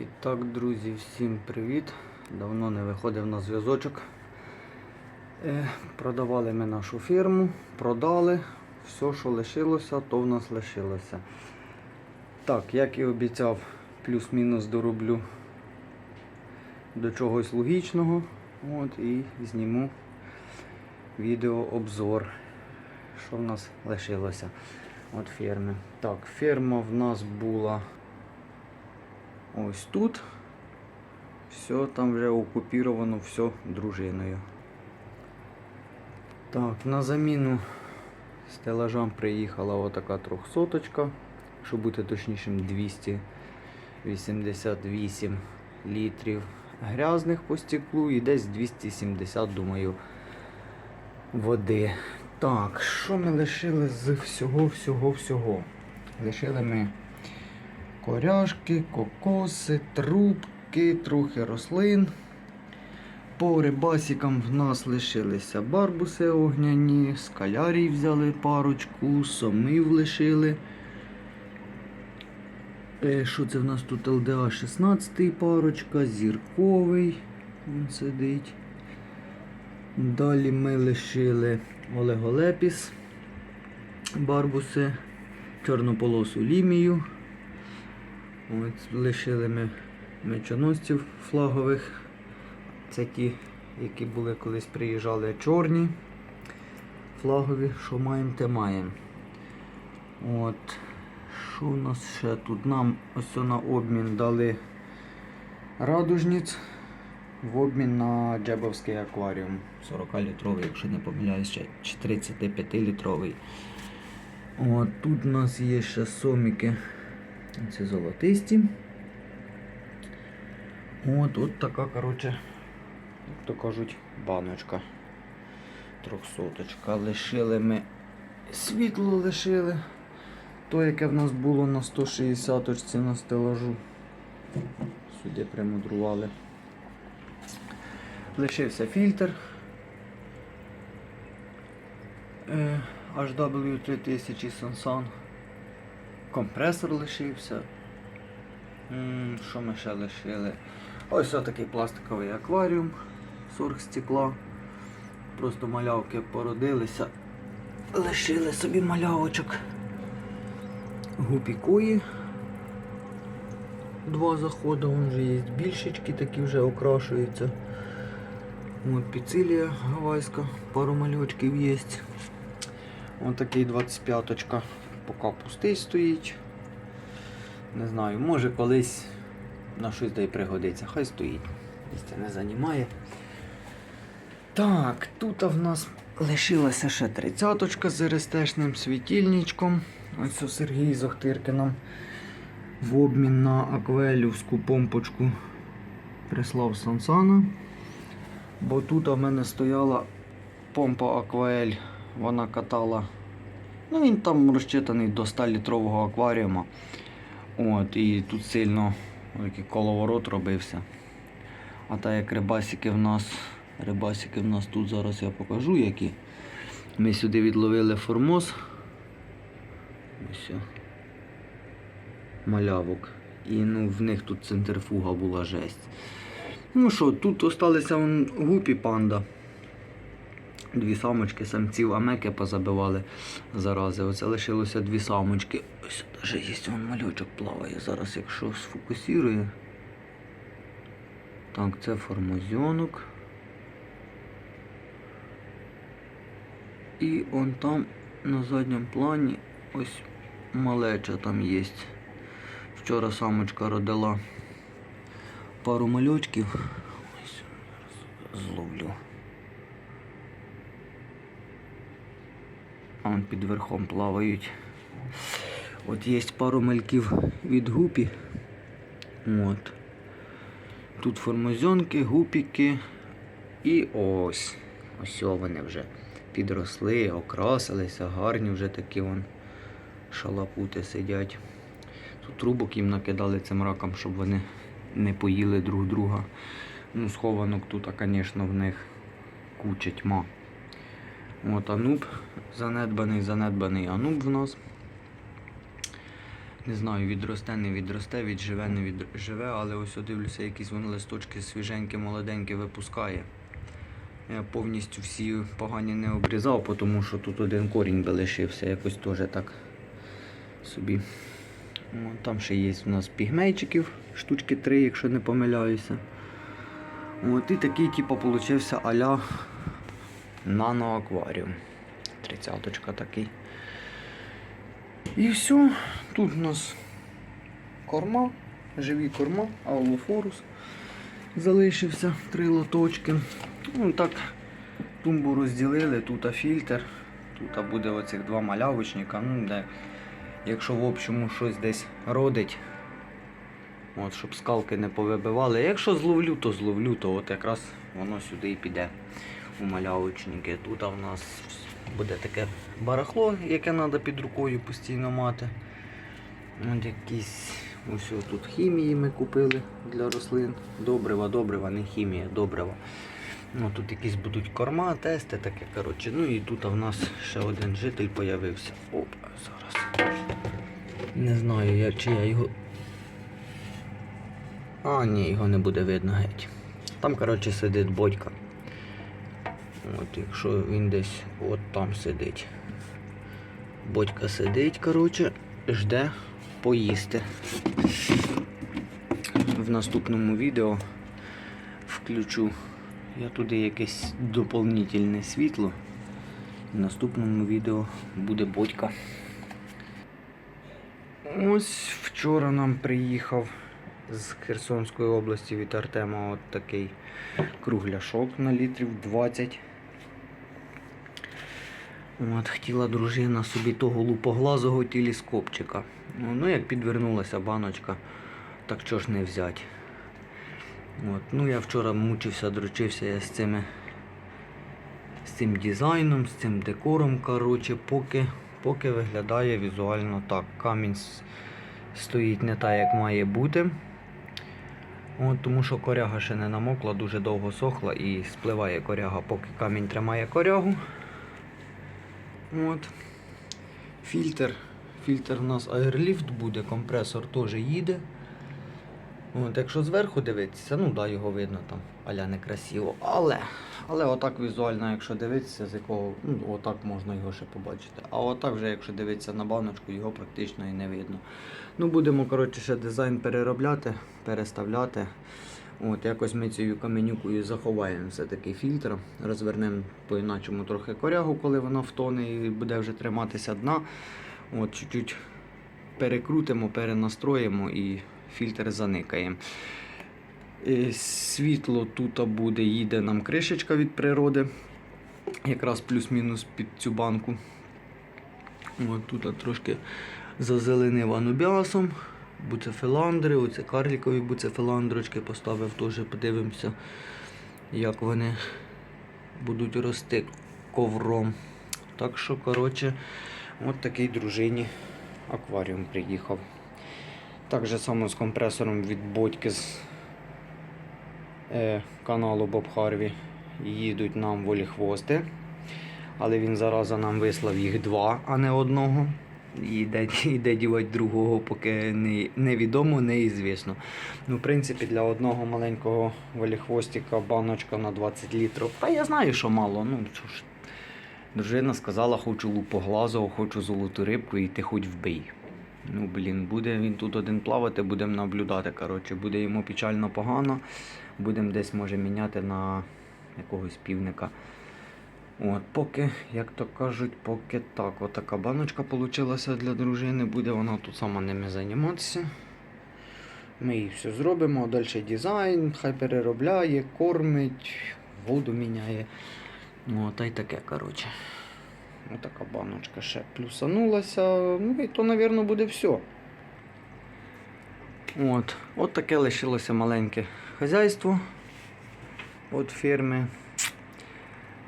І так, друзі, всім привіт. Давно не виходив на зв'язочок. Е, продавали ми нашу фірму, продали. Все, що лишилося, то в нас лишилося. Так, як і обіцяв, плюс-мінус дороблю до чогось логічного. От, і зніму відеообзор, що в нас лишилося від фірми. Так, фірма в нас була ось тут. Все, там вже окупіровано все дружиною. Так, на заміну стелажам приїхала отака трьохсоточка, щоб бути точнішим 288 літрів грязних по стеклу і десь 270, думаю, води. Так, що ми лишили з всього-всього-всього? Лишили ми коряшки, кокоси, трубки, трохи рослин. По рибасікам в нас лишилися барбуси огняні, скалярій взяли парочку, сомив лишили. Е, Що це в нас тут ЛДА 16 парочка, зірковий він сидить. Далі ми лишили Олеголепіс, барбуси, чорнополосу лімію. От, лишили ми мечоносців флагових. Це ті, які були колись приїжджали чорні. Флагові, що маємо, те маємо. От. Що у нас ще тут? Нам ось на обмін дали радужниць в обмін на джебовський акваріум. 40-літровий, якщо не помиляюсь, ще чи 35-літровий. От, тут у нас є ще соміки. Це золотисті. От, от така, коротше, як то кажуть, баночка. Трьохсоточка. Лишили ми світло лишили. То, яке в нас було на 160 очці на стелажу. Сюди примудрували. Лишився фільтр. Е, HW3000 Sansan. Компресор лишився. Що ми ще лишили? Ось такий пластиковий акваріум, сорг стекла. Просто малявки породилися. Лишили собі малявочок. Гупікої. Два заходи, вон вже є більшечки, такі вже окрашуються. От піцилія гавайська, пару мальочків є. Ось такий 25-очка, поки пустий стоїть. Не знаю, може колись на щось да й пригодиться. Хай стоїть. Місця не займає. Так, тут в нас лишилася ще 30-очка з РСТшним світильничком. Ось у Сергій з Охтиркином в обмін на аквелівську помпочку прислав Сансана. Бо тут у мене стояла помпа Акваель, вона катала. Ну він там розчитаний до 100-літрового акваріума. От, і тут сильно такий коловорот робився. А так як рибасики в нас, рибасики в нас тут зараз я покажу які. Ми сюди відловили формоз. Ось. Малявок. І ну, в них тут центрифуга була жесть. Ну що, тут осталися гупі панда. Дві самочки самців амеки позабивали зарази. Оце лишилося дві самочки. Ось навіть є вон мальочок плаває. Зараз, якщо сфокусує. Так, це формозйонок. І он там на задньому плані ось малеча там є. Вчора самочка родила пару мальочків. Ось зараз зловлю. А вон під верхом плавають. От є пару мальків від гупі. От. Тут формозьонки, гупіки. І ось. Ось вони вже підросли, окрасилися, гарні вже такі вон шалапути сидять. Тут трубок їм накидали цим раком, щоб вони не поїли друг друга. Ну, схованок тут, а, звісно, в них куча тьма. От ануб занедбаний, занедбаний ануб в нас. Не знаю, відросте, не відросте, відживе, не відживе, але ось дивлюся, якісь вони листочки свіженькі, молоденькі випускає. Я повністю всі погані не обрізав, тому що тут один корінь би лишився, якось теж так собі. О, там ще є у нас пігмейчиків, штучки три, якщо не помиляюся. От і такий, типу, получився а-ля наноакваріум. Тридцяточка такий. І все. Тут у нас корма, живі корма, аулофорус. Залишився три лоточки. Ну так, тумбу розділили, тут фільтр, тут буде оцих два малявочника. Ну, де, якщо в общому щось десь родить, от, щоб скалки не повибивали. Якщо зловлю, то зловлю, то от якраз воно сюди і піде у малявочники. Тут у нас буде таке барахло, яке треба під рукою постійно мати. От якісь ось тут хімії ми купили для рослин. Добрива, добрива, не хімія, добрива. Ну, тут якісь будуть корма, тести, таке. коротше. Ну і тут в нас ще один житель появився. Оп, зараз. Не знаю, я, чи я його. А, ні, його не буде видно геть. Там, коротше, сидить бодька. От, якщо він десь от там сидить. Бодька сидить, коротше, жде поїсти. В наступному відео включу я туди якесь доповнительне світло. В наступному відео буде бодька. Ось вчора нам приїхав з Херсонської області від Артема от такий кругляшок на літрів 20. От, хотіла дружина собі того лупоглазого телескопчика. Ну, ну, як підвернулася баночка, так чого ж не взяти. От, ну я вчора мучився, дрочився я з цими з цим дизайном, з цим декором, коротше, поки, поки виглядає візуально так. Камінь стоїть не так, як має бути. От, тому що коряга ще не намокла, дуже довго сохла і спливає коряга, поки камінь тримає корягу. От. Фільтр. Фільтр у нас аерліфт буде, компресор теж їде. От, якщо зверху дивитися, ну да, його видно там, аля некрасиво. Але, але отак візуально, якщо дивитися, з якого, ну, отак можна його ще побачити. А отак вже, якщо дивитися на баночку, його практично і не видно. Ну, будемо, коротше, ще дизайн переробляти, переставляти. От, якось ми цією каменюкою заховаємо все-таки фільтр, розвернемо по-іначому трохи корягу, коли вона втоне і буде вже триматися дна. От, чуть-чуть перекрутимо, перенастроїмо і фільтр заникає. Е, Світло тут буде, їде нам кришечка від природи. Якраз плюс-мінус під цю банку. От тут трошки зазеленив анубіасом. Буцефеландри, оце карлікові буцефеландрочки поставив теж, подивимося, як вони будуть рости ковром. Так що, коротше, от такий дружині акваріум приїхав. Так же само з компресором від Бодьки з е, каналу Боб Харві їдуть нам воліхвости. Але він зараза нам вислав їх два, а не одного. І де, і де дівати другого, поки не, невідомо, неізвісно. Ну, в принципі, для одного маленького воліхвостика баночка на 20 літрів. Та я знаю, що мало. Ну, що ж. Дружина сказала, хочу лупоглазого, хочу золоту рибку, і ти хоч вбий. Ну, блін, буде він тут один плавати, будемо наблюдати. Коротше, буде йому печально погано. Будемо десь може міняти на якогось півника. От, поки, як то кажуть, поки так. Отака баночка вийшла для дружини. Буде вона тут сама ними займатися. Ми їй все зробимо. Далі дизайн, хай переробляє, кормить, воду міняє. Ну, та й таке, коротше. Отака баночка ще плюсанулася. Ну і то, мабуть, буде все. От, от таке лишилося маленьке хазяйство від фірми.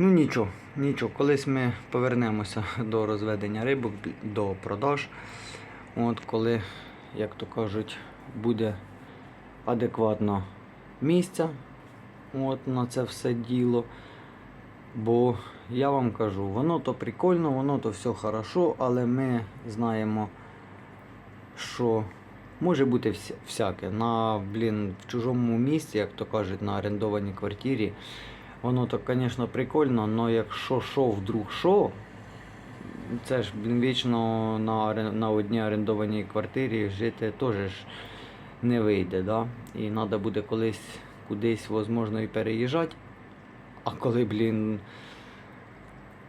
Ну нічого, нічого. Колись ми повернемося до розведення рибок, до продаж. От коли, як то кажуть, буде адекватно місця от, на це все діло. Бо я вам кажу, воно то прикольно, воно то все хорошо, але ми знаємо, що може бути всяке. На, блін, в чужому місці, як то кажуть, на орендованій квартирі. Воно так, звісно, прикольно, але якщо що, вдруг що, це ж, вічно на, на одній орендованій квартирі жити теж не вийде. Да? І треба буде колись кудись, можливо, і переїжджати. А коли, блін,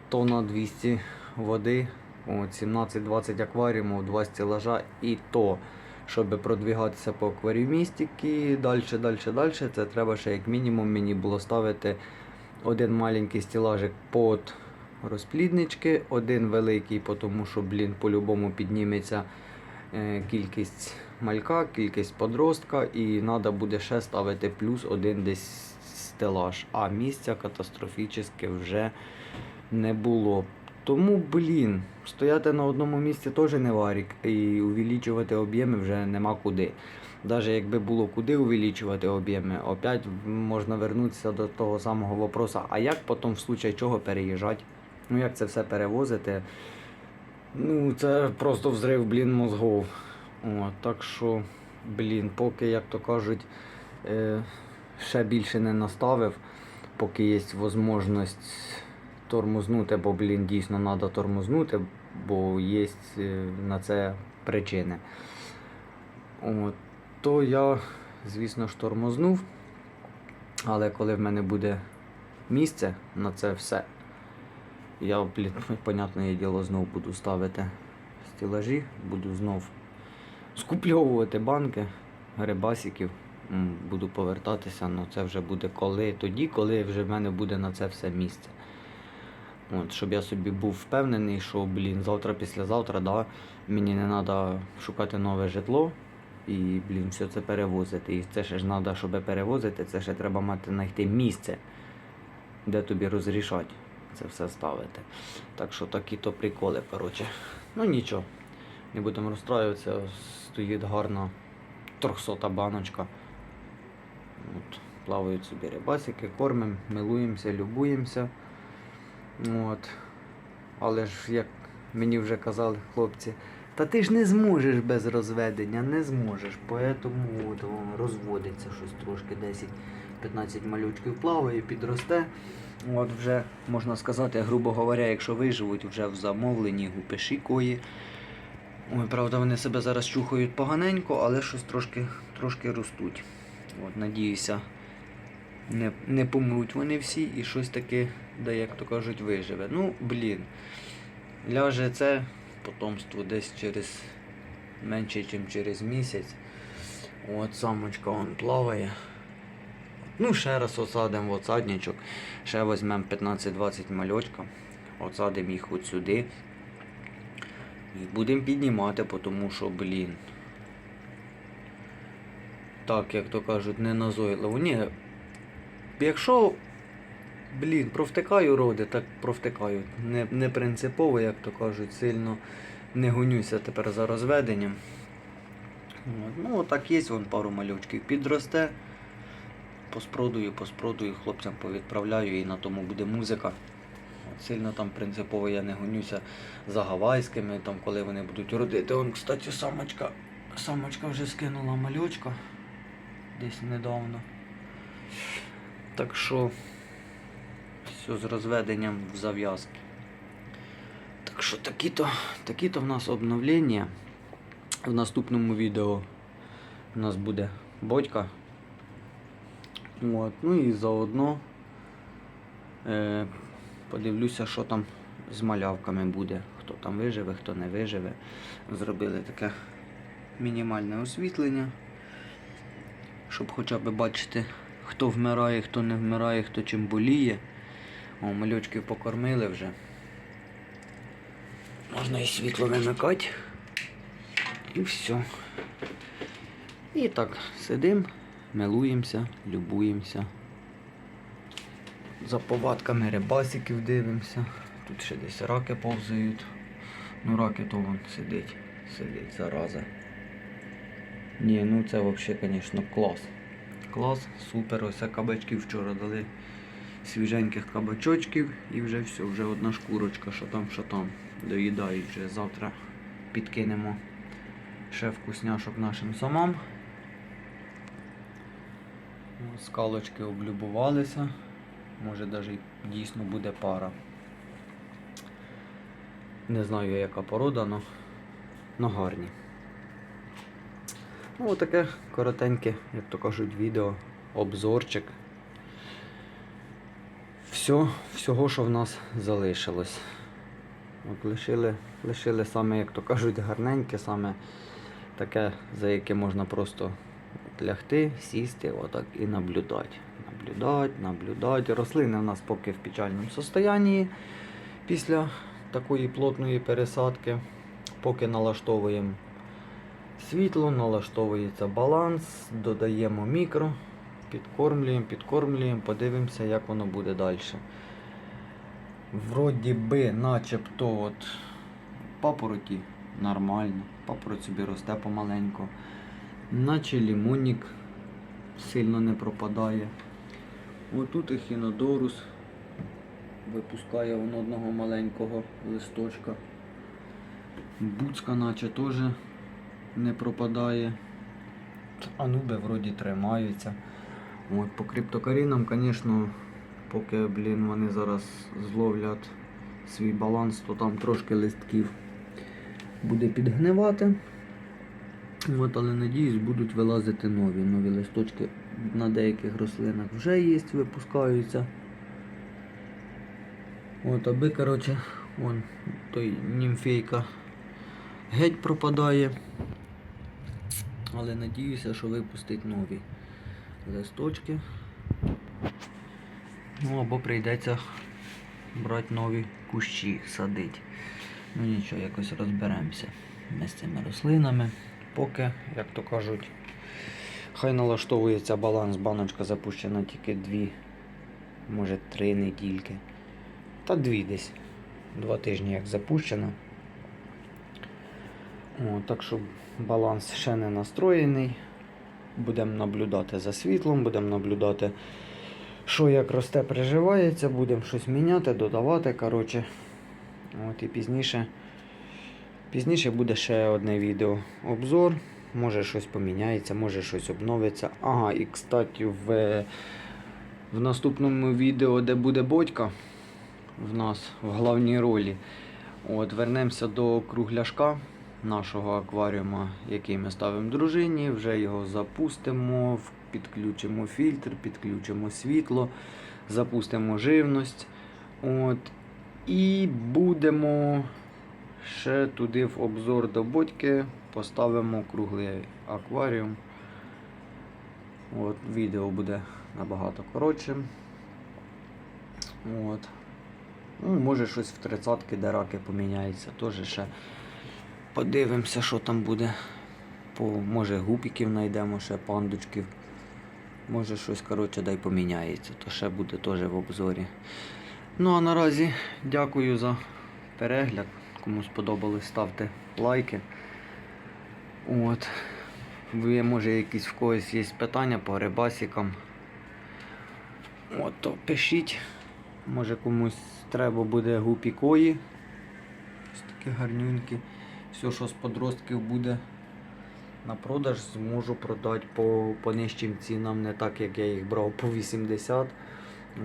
тонна 200 води, 17-20 акваріумів, 2 стелажа і то, щоб продвігатися по акваріумістики, далі, далі, далі, це треба ще як мінімум мені було ставити один маленький стелажик під розпліднички, один великий, тому що, блін, по-любому підніметься е, кількість малька, кількість подростка, і треба буде ще ставити плюс один десь стелаж. А місця катастрофічно вже не було. Тому, блін, стояти на одному місці теж не варік, і увеличувати об'єми вже нема куди. Навіть якби було куди увеличувати об'єми, опять можна вернутися до того самого вопроса, а як потім в случай чого переїжджати? Ну як це все перевозити? Ну, це просто взрив, блін, мозгов. О, так що, блін, поки, як то кажуть, е, ще більше не наставив, поки є можливість тормознути, бо, блін, дійсно треба тормознути, бо є е, на це причини. От, то я, звісно ж, тормознув, але коли в мене буде місце на це все, я, блін, понятне діло, знов буду ставити стелажі, буду знов скупльовувати банки, грибасиків, буду повертатися, але це вже буде коли, тоді, коли вже в мене буде на це все місце. От, щоб я собі був впевнений, що блін, завтра, післязавтра, да, мені не треба шукати нове житло і блін, все це перевозити. І це ще ж треба, щоб перевозити, це ще треба мати знайти місце, де тобі розрішати це все ставити. Так що такі то приколи, коротше. Ну нічого, не будемо розстраюватися, стоїть гарна 300 баночка. От, плавають собі рибасики, кормимо, милуємося, любуємося. От. Але ж, як мені вже казали хлопці, та ти ж не зможеш без розведення, не зможеш. Поэтому от, розводиться щось трошки 10-15 малючків плаває, підросте. От вже можна сказати, грубо говоря, якщо виживуть вже в замовленні гупеші кої. Ой, правда, вони себе зараз чухають поганенько, але щось трошки, трошки ростуть. От, надіюся, не, не помруть вони всі і щось таке, де, як то кажуть, виживе. Ну, блін. Ляже це потомство десь через менше, ніж через місяць. От самочка он плаває. Ну, ще раз осадимо в осадничок. Ще візьмемо 15-20 мальочка. Осадимо їх от сюди. І будемо піднімати, тому що, блін. Так, як то кажуть, не назойливо. Ні. Якщо, блін, провтикаю роди, так провтикаю. Не, не принципово, як то кажуть, сильно не гонюся тепер за розведенням. Ну, отак є вон пару малючків. Підросте. Поспродую, поспродую, хлопцям повідправляю і на тому буде музика. Сильно там принципово я не гонюся за гавайськими, там, коли вони будуть родити. Он, кстати, самочка, самочка вже скинула малючка десь недавно. Так що все з розведенням в зав'язки. Так що такі-то такі в нас обновлення. В наступному відео у нас буде бодька. От, ну і заодно е, подивлюся, що там з малявками буде. Хто там виживе, хто не виживе. Зробили таке мінімальне освітлення, щоб хоча б бачити, хто вмирає, хто не вмирає, хто чим боліє. О, мальочків покормили вже. Можна і світло вимикати. І все. І так, сидим, милуємося, любуємося. За повадками рибасиків дивимося. Тут ще десь раки повзають. Ну раки то вон сидить, сидить, зараза. Ні, ну це взагалі, звісно, клас. Клас, супер. Ось кабачків вчора дали свіженьких кабачочків і вже все, вже одна шкурочка, що там, що там. Доїдають вже завтра підкинемо ще вкусняшок нашим самам. Скалочки облюбувалися. Може навіть дійсно буде пара. Не знаю яка порода, но гарні. Ну, отаке коротеньке, як то кажуть, відео, обзорчик. Все, всього, що в нас залишилось. От лишили, лишили саме, як то кажуть, гарненьке, саме таке, за яке можна просто лягти, сісти отак і наблюдати. Наблюдати, наблюдати. Рослини в нас поки в печальному состоянні після такої плотної пересадки. Поки налаштовуємо світло, налаштовується баланс, додаємо мікро, підкормлюємо, підкормлюємо, подивимося, як воно буде далі. Вроді би, начебто от папороті нормально, папороть собі росте помаленьку. Наче лімонник сильно не пропадає. Отут ехінодорус випускає он одного маленького листочка. Буцка наче теж не пропадає. Ануби вроді тримаються. От, по криптокарінам, звісно, поки блін, вони зараз зловлять свій баланс, то там трошки листків буде підгнивати. От, але надіюсь, будуть вилазити нові. Нові листочки на деяких рослинах вже є, випускаються. От, аби, коротше, вон той німфейка геть пропадає. Але надіюся, що випустить нові листочки. Ну або прийдеться брати нові кущі, садити. Ну нічого, якось розберемося ми з цими рослинами. Поки, як то кажуть, хай налаштовується баланс, баночка запущена тільки дві, може три недільки. Та дві десь. Два тижні як запущена. О, так що баланс ще не настроєний. Будемо наблюдати за світлом, будемо наблюдати, що як росте, приживається, будемо щось міняти, додавати. коротше. От І пізніше, пізніше буде ще одне відео обзор. Може щось поміняється, може щось обновиться. Ага, і кстати, в, в наступному відео, де буде бодька, в нас в головній ролі. От, Вернемося до кругляшка нашого акваріума, який ми ставимо дружині. Вже його запустимо, підключимо фільтр, підключимо світло, запустимо живність. От, і будемо ще туди в обзор до бодьки поставимо круглий акваріум. От, відео буде набагато коротшим. От. Ну, може щось в 30 де раки поміняється. Теж ще подивимося, що там буде. По, може гупіків знайдемо, ще пандочків. Може щось коротше дай поміняється, то ще буде теж в обзорі. Ну а наразі дякую за перегляд. Кому сподобалось, ставте лайки. От. Ви, може, якісь в когось є питання по рибасікам. От, то пишіть. Може комусь треба буде гупікої. Ось такі гарнюнькі. Все, що з подростків буде на продаж, зможу продати по, по нижчим цінам, не так як я їх брав по 80.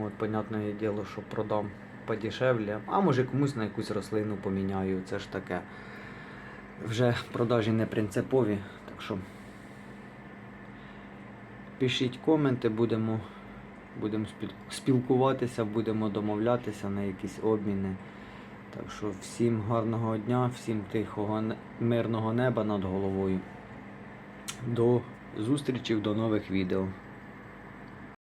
От, понятне діло, що продам подешевле. А може комусь на якусь рослину поміняю. Це ж таке. Вже продажі не принципові. Так що пишіть коменти, будемо, будемо спілкуватися, будемо домовлятися на якісь обміни. Так що всім гарного дня, всім тихого, мирного неба над головою. До зустрічі до нових відео.